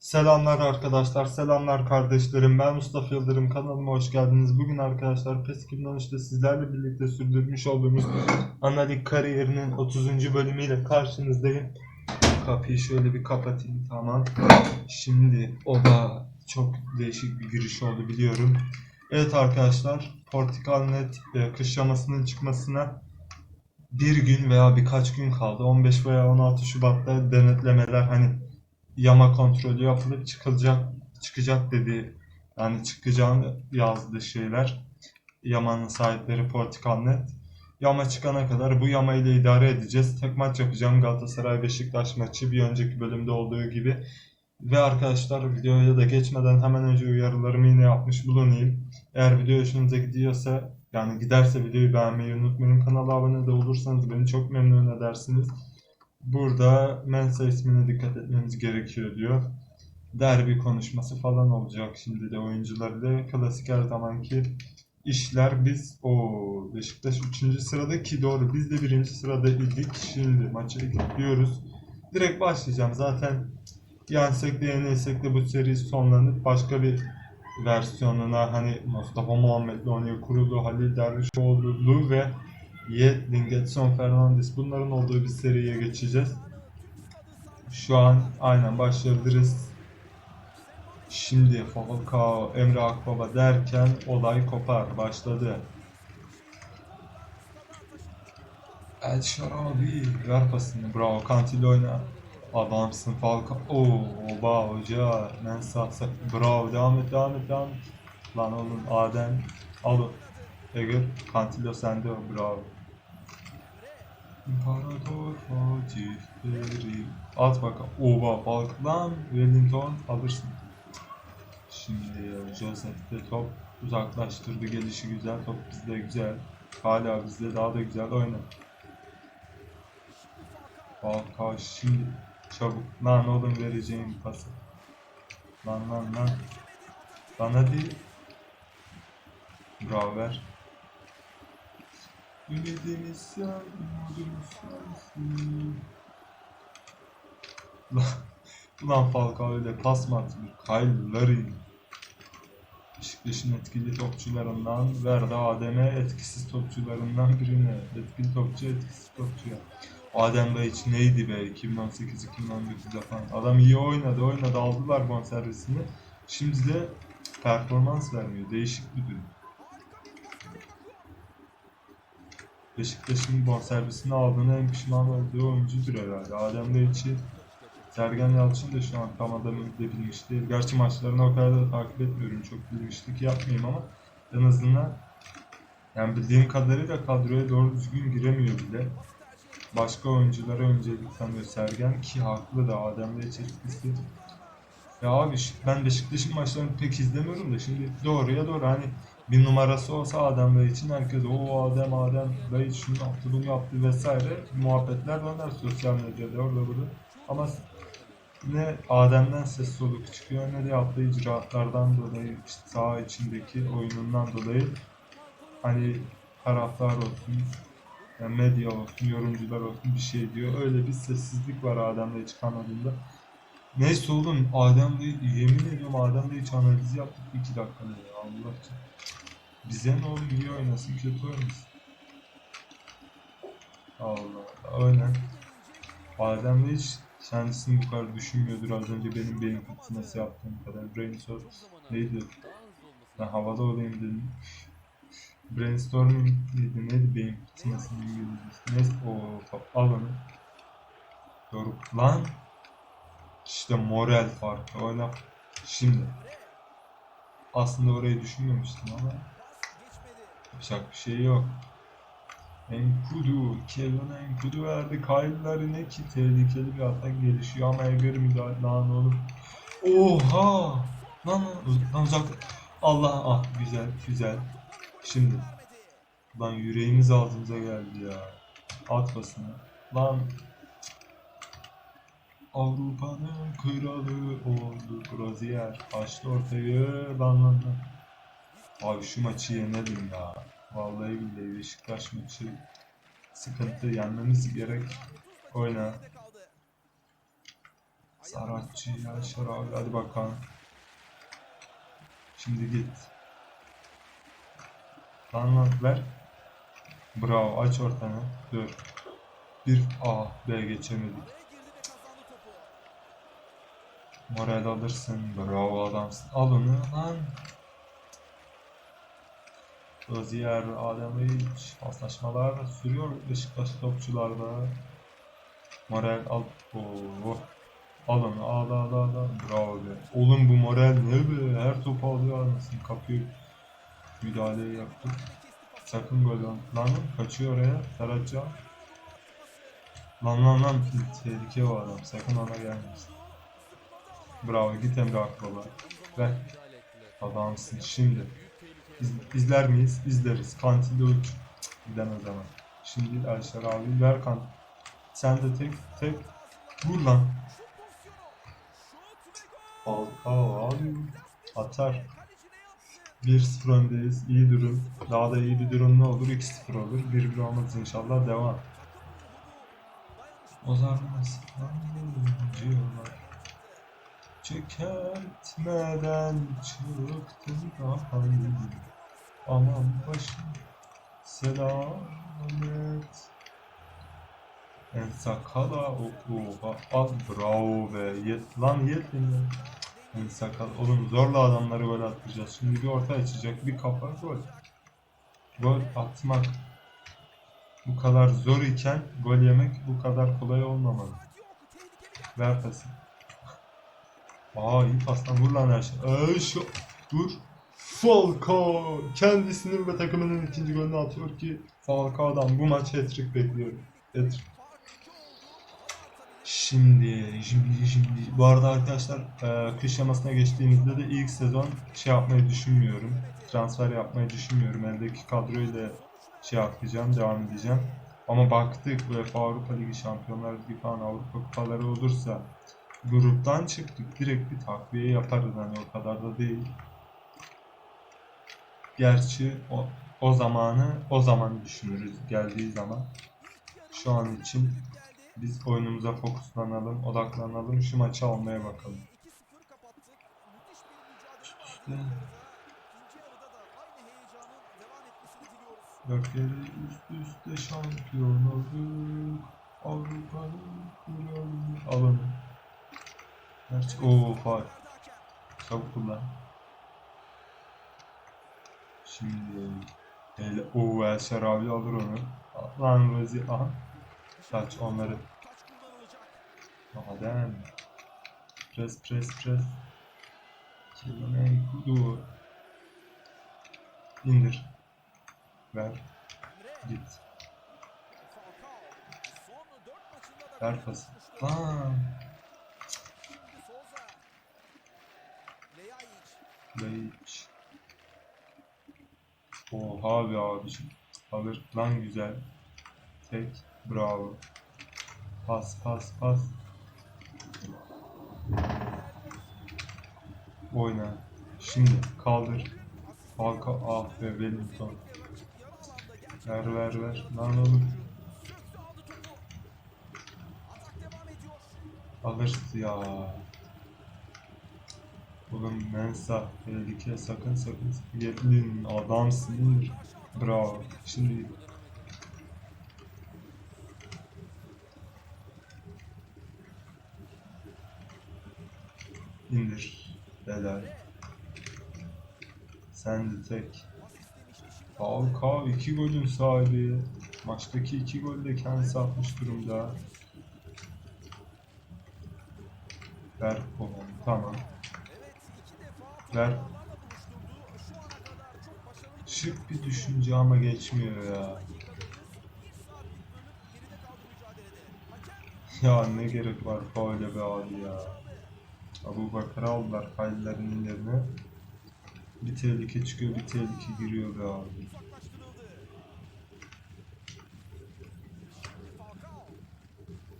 Selamlar arkadaşlar, selamlar kardeşlerim. Ben Mustafa Yıldırım. Kanalıma hoş geldiniz. Bugün arkadaşlar PES 2013'te sizlerle birlikte sürdürmüş olduğumuz analik kariyerinin 30. bölümüyle karşınızdayım. Kapıyı şöyle bir kapatayım. Tamam. Şimdi oba çok değişik bir giriş oldu biliyorum. Evet arkadaşlar, Portikalnet e, kış yamasının çıkmasına bir gün veya birkaç gün kaldı. 15 veya 16 Şubat'ta denetlemeler hani yama kontrolü yapılıp çıkılacak çıkacak dedi. Yani çıkacağını yazdı şeyler. Yamanın sahipleri Portikalnet. Yama çıkana kadar bu yama ile idare edeceğiz. Tek maç yapacağım Galatasaray Beşiktaş maçı bir önceki bölümde olduğu gibi. Ve arkadaşlar videoya da geçmeden hemen önce uyarılarımı yine yapmış bulunayım. Eğer video hoşunuza gidiyorsa yani giderse videoyu beğenmeyi unutmayın. Kanala abone de olursanız beni çok memnun edersiniz. Burada Mensa ismine dikkat etmeniz gerekiyor diyor. Derbi konuşması falan olacak şimdi de oyuncularla. Klasik her zamanki işler biz o Beşiktaş 3. sırada ki doğru biz de 1. sırada idik. Şimdi maça gidiyoruz. Direkt başlayacağım. Zaten yensek de yenilsek de bu seri sonlanıp başka bir versiyonuna hani Mustafa Muhammed'le oynuyor kurulu Halil Dervişoğlu ve Yedlin, Getson Fernandes bunların olduğu bir seriye geçeceğiz. Şu an aynen başlayabiliriz. Şimdi Falcao, Emre Akbaba derken olay kopar. Başladı. El Şarabi ver pasını. Bravo. Kantil oyna. Adamsın Falcao. Oo, oba hoca. Mensah. Bravo. Devam et, devam et, devam et. Lan oğlum Adem. Al o. Eger. Kantilo sende. Bravo. İmparator Fatihleri. At bakalım. Oba Falkland. Wellington alırsın. Şimdi Joseph de top uzaklaştırdı. Gelişi güzel. Top bizde güzel. Hala bizde daha da güzel oyna. Falcao şimdi çabuk. Lan oğlum vereceğim pası. Lan lan lan. Lan hadi. Bravo ver. Ümidimiz sen, umudumuz sensin. Lan, Ulan Falcao öyle pas mı atıyor? Kyle. Beşiktaş'ın etkili topçularından Verdi Adem'e etkisiz topçularından birine. Etkili topçu etkisiz topçuya. Adem Bey için neydi be 2018-2019'da falan. Adam iyi oynadı oynadı aldılar bonservisini. Şimdi de performans vermiyor. Değişik bir durum. Beşiktaş'ın bonservisini aldığına en pişman olduğu oyuncudur herhalde. Adem Beyçi, Sergen Yalçın da şu an tam adamı da bilmiş. Gerçi maçlarını o kadar da takip etmiyorum. Çok bilmişlik yapmayayım ama en azından yani bildiğim kadarıyla kadroya doğru düzgün giremiyor bile. Başka oyunculara öncelik tanıyor Sergen ki haklı da Adem Beyçi etkisi. Ya abi ben Beşiktaş'ın maçlarını pek izlemiyorum da şimdi doğruya doğru hani bir numarası olsa Adem Bey için herkes o Adem Adem Bey şunu yaptı bunu yaptı vesaire muhabbetler döner sosyal medyada orada burada. Ama ne Adem'den ses soluk çıkıyor ne de yaptığı icraatlardan dolayı işte saha içindeki oyunundan dolayı hani taraftar olsun yani medya olsun yorumcular olsun bir şey diyor. Öyle bir sessizlik var Adem'de hiç kanalında. Neyse oğlum Adem Bey yemin ediyorum Adem Bey hiç analizi yaptık 2 dakikada ya Allah için. Bize ne oğlum iyi oynasın kötü oynasın. Allah aynen. Adem Bey hiç kendisini bu kadar düşünmüyordur az önce benim beyin fırtınası yaptığım kadar. Brainstorm neydi? Ben havada olayım dedim. Brainstorming neydi? Neydi beyin fırtınasının İngilizcesi? Neyse o al onu. Doğru. Lan işte moral farkı oyna. Şimdi aslında orayı düşünmemiştim ama yapacak bir şey yok. Enkudu, Kevin Enkudu verdi. Kaylıları ne ki tehlikeli bir atak gelişiyor ama Eger müdahale lan oğlum. Oha! Lan uz- lan uzak. Allah ah güzel güzel. Şimdi lan yüreğimiz ağzımıza geldi ya. At. Lan Avrupa'nın kralı oldu Rozier. Açtı ortayı. Lan lan. Abi şu maçı yenelim ya. Vallahi billahi Beşiktaş maçı sıkıntı yenmemiz gerek. Oyna. Saratçı Yaşar abi hadi bakalım. Şimdi git. Lan ver. Bravo aç ortanı. Dur. Bir A B geçemedik. Moral alırsın. Bravo adamsın. Al onu lan. Rozier, Ademiç, paslaşmalar sürüyor Beşiktaş topçularda. Moral al. Oo. Al onu al al al al. Bravo be. Oğlum bu moral ne be? Her topu alıyor anasını kapıyor. Müdahaleyi yaptık. Sakın gol lan. Kaçıyor oraya. Saratcan. Lan lan lan. Tehlike var adam. Sakın ona gelmesin. Bravo git Emre Akbaba. Ver. Adamsın şimdi. İz, izler miyiz? İzleriz. Kantinde uç. Gidemez ama. Şimdi Ayşer abi ver kant. Sen de tek tek vur lan. Al, al, abi. Atar. 1-0 öndeyiz. İyi durum. Daha da iyi bir durum ne olur? 2-0 olur. 1-1 olmaz inşallah. Devam. O zaman diyorlar. Çökertmeden çıktım daha iyi. Aman başım selamet. En sakala o oha al bravo be yet lan yet ya? En sakal oğlum zorla adamları gol attıracağız. Şimdi bir orta açacak bir kafa gol. Gol atmak bu kadar zor iken gol yemek bu kadar kolay olmamalı. Ver pası. Aa iyi pastan vur lan her şey. Ee, şu vur. Falcao kendisinin ve takımının ikinci golünü atıyor ki Falcao'dan bu maç hat-trick bekliyorum. Hat-trick. Şimdi, şimdi, şimdi. Bu arada arkadaşlar e, kış yamasına geçtiğimizde de ilk sezon şey yapmayı düşünmüyorum. Transfer yapmayı düşünmüyorum. Eldeki kadroyla şey yapacağım, devam edeceğim. Ama baktık UEFA Avrupa Ligi, Şampiyonlar Ligi falan Avrupa kupaları olursa gruptan çıktık. Direkt bir takviye yaparız hani o kadar da değil. Gerçi o, o zamanı o zaman düşünürüz geldiği zaman. Şu an için biz oyunumuza fokuslanalım, odaklanalım, şu maçı almaya bakalım. Üst üste. Dört kere üst üste şampiyon olduk. Avrupa'nın kralı. Alın. Gerçi ooo faal. Çabuk kullan. Şimdi El o Elşer abi alır onu. Lan Rozi aha. Kaç onları. Adem. Pres pres pres. Kelime kudu. İndir. Ver. Git. Ver pası. Lan. Leyiç. Oha be abiciğim. Alır. Lan güzel. Tek. Bravo. Pas pas pas. Oyna. Şimdi kaldır. Halka ah be Wellington. Ver ver ver. Lan oğlum. Alırsın ya. Oğlum Mensa tehlike sakın sakın Yetlin adamsın Bravo. Şimdi indir. Helal. Sen de tek. Falcao iki golün sahibi. Maçtaki iki golü de kendisi atmış durumda. Ver onu. Tamam. Ver. Şık bir düşünce ama geçmiyor ya. Ya ne gerek var faule be abi ya. Abu Bakar aldılar kaydıların yerine. Bir tehlike çıkıyor bir tehlike giriyor be abi.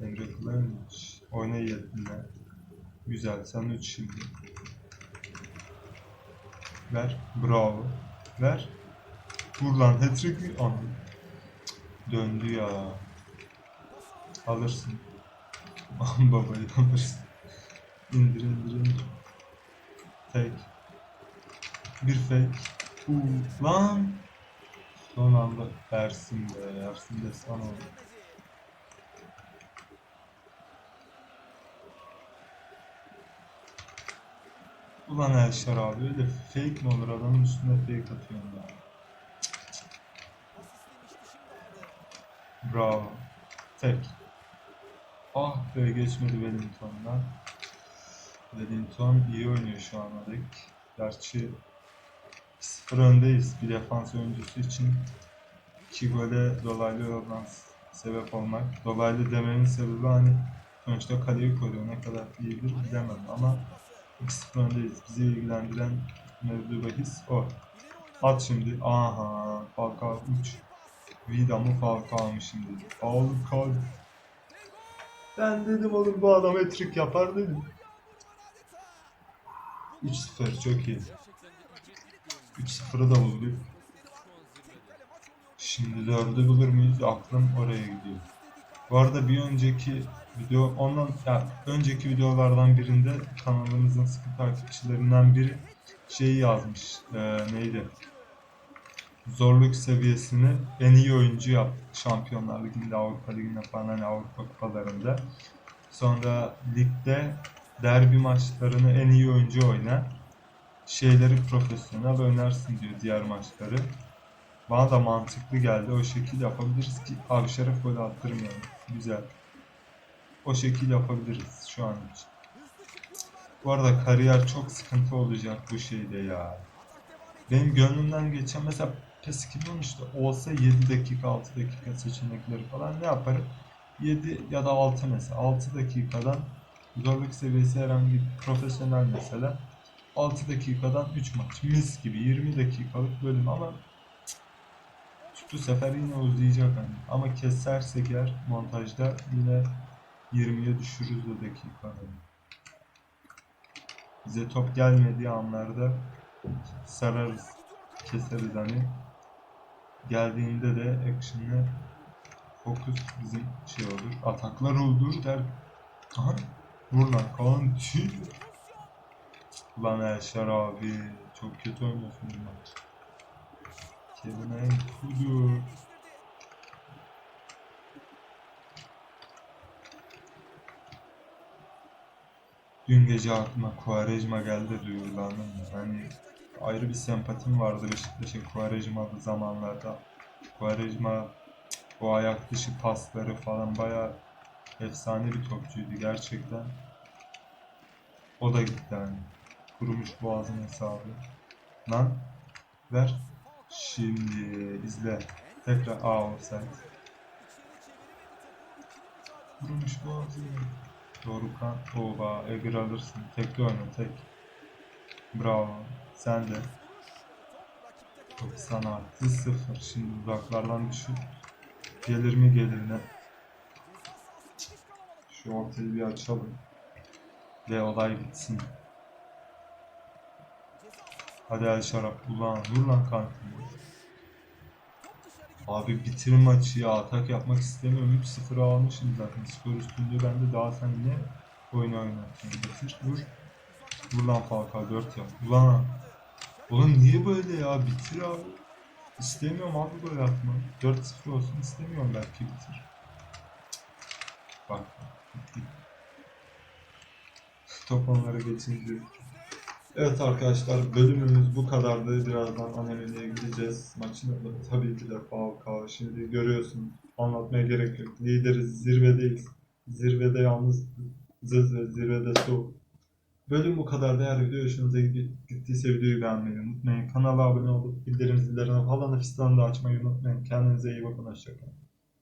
Emre Kılıç oyna yetine. Güzel sen uç şimdi. Ver. Bravo. Ver. Vur lan hat-trick mi? Döndü ya. Alırsın. Aman babayı alırsın. İndir indir indir. Fake. Bir fake. Uuu lan. Son anda Ersin be. Ersin de sana oldu. Ulan Elşar abi öyle fake mi olur adamın üstüne fake atıyorsun ya. Bravo. Tek. Ah be geçmedi Wellington'dan. Wellington iyi oynuyor şu ana dek. Gerçi 2-0 öndeyiz bir defans oyuncusu için. 2 gole dolaylı yoldan sebep olmak. Dolaylı dememin sebebi hani sonuçta kaleyi koruyor. Ne kadar iyidir bilemem ama 2-0 öndeyiz. Bizi ilgilendiren mevzu bahis o. At şimdi. Aha. Falcao 3. Vida mı Falcao mu şimdi? Falcao. Ben dedim oğlum bu adam etrik yapar dedim. 3-0 çok iyi. 3-0'ı da bulduk. Şimdi 4'ü bulur muyuz? Aklım oraya gidiyor. Bu arada bir önceki video ondan ya önceki videolardan birinde kanalımızın sıkı takipçilerinden biri şeyi yazmış. Ee, neydi? Zorluk seviyesini en iyi oyuncu yaptı. Şampiyonlar Ligi'nde, Avrupa Ligi'nde falan hani Avrupa kupalarında. Sonra ligde derbi maçlarını en iyi oyuncu oyna. Şeyleri profesyonel oynarsın diyor diğer maçları. Bana da mantıklı geldi. O şekil yapabiliriz ki abi şeref golü attırmayalım. Güzel. O şekil yapabiliriz şu an için. Bu arada kariyer çok sıkıntı olacak bu şeyde ya. Benim gönlümden geçen mesela PES 2013'te olsa 7 dakika 6 dakika seçenekleri falan ne yaparım? 7 ya da 6 mesela 6 dakikadan zorluk seviyesi herhangi bir profesyonel mesela 6 dakikadan 3 maç mis gibi 20 dakikalık bölüm ama bu sefer yine uzayacak hani. Ama kesersek eğer montajda yine 20'ye düşürürüz o dakikaları. Bize top gelmediği anlarda sararız, keseriz hani. Geldiğinde de action'lı fokus bizim şey olur. Ataklar olur der. Aha. Vur lan Kaan tüy. Ulan Elşar abi çok kötü oynuyorsun bu maç. Kevin Enkudu. Dün gece aklıma Quaresma geldi duyurulandım ya. Hani ayrı bir sempatim vardı Beşiktaş'ın Quaresma'lı zamanlarda. Quaresma o ayak dışı pasları falan bayağı efsane bir topçuydu gerçekten. O da gitti hani. Kurumuş boğazın hesabı. Lan ver. Şimdi izle. Tekrar A offside. Kurumuş boğazı. Dorukan. Oba. Egir alırsın. Tekli oyna tek. Bravo. Sen de. 90 artı 0. Şimdi uzaklardan düşün. Gelir mi gelir ne? Şu ortayı bir açalım. Ve olay bitsin. Hadi El Şarap. Ulan dur lan kanka. Abi bitir maçı ya. Atak yapmak istemiyorum. 3-0 almışım zaten. Skor üstünde ben de daha sen ne oyun oynatıyorsun. Bitir. Vur. Vur lan Falcao 4 yap. Ulan. Oğlum niye böyle ya? Bitir abi. İstemiyorum abi böyle yapma. 4-0 olsun istemiyorum belki bitir. Bak. Top onlara geçince. Evet arkadaşlar bölümümüz bu kadardı. Birazdan Anemeli'ye gideceğiz. Maçın adı tabii ki de Falcao. Şimdi görüyorsun anlatmaya gerek yok. Lideriz, zirvedeyiz. Zirvede yalnız zız ve zirvede soğuk. Bölüm bu kadar. Eğer video hoşunuza gittiyse videoyu beğenmeyi unutmayın. Kanala abone olup bildirim zillerine falan fistan da açmayı unutmayın. Kendinize iyi bakın. Hoşçakalın.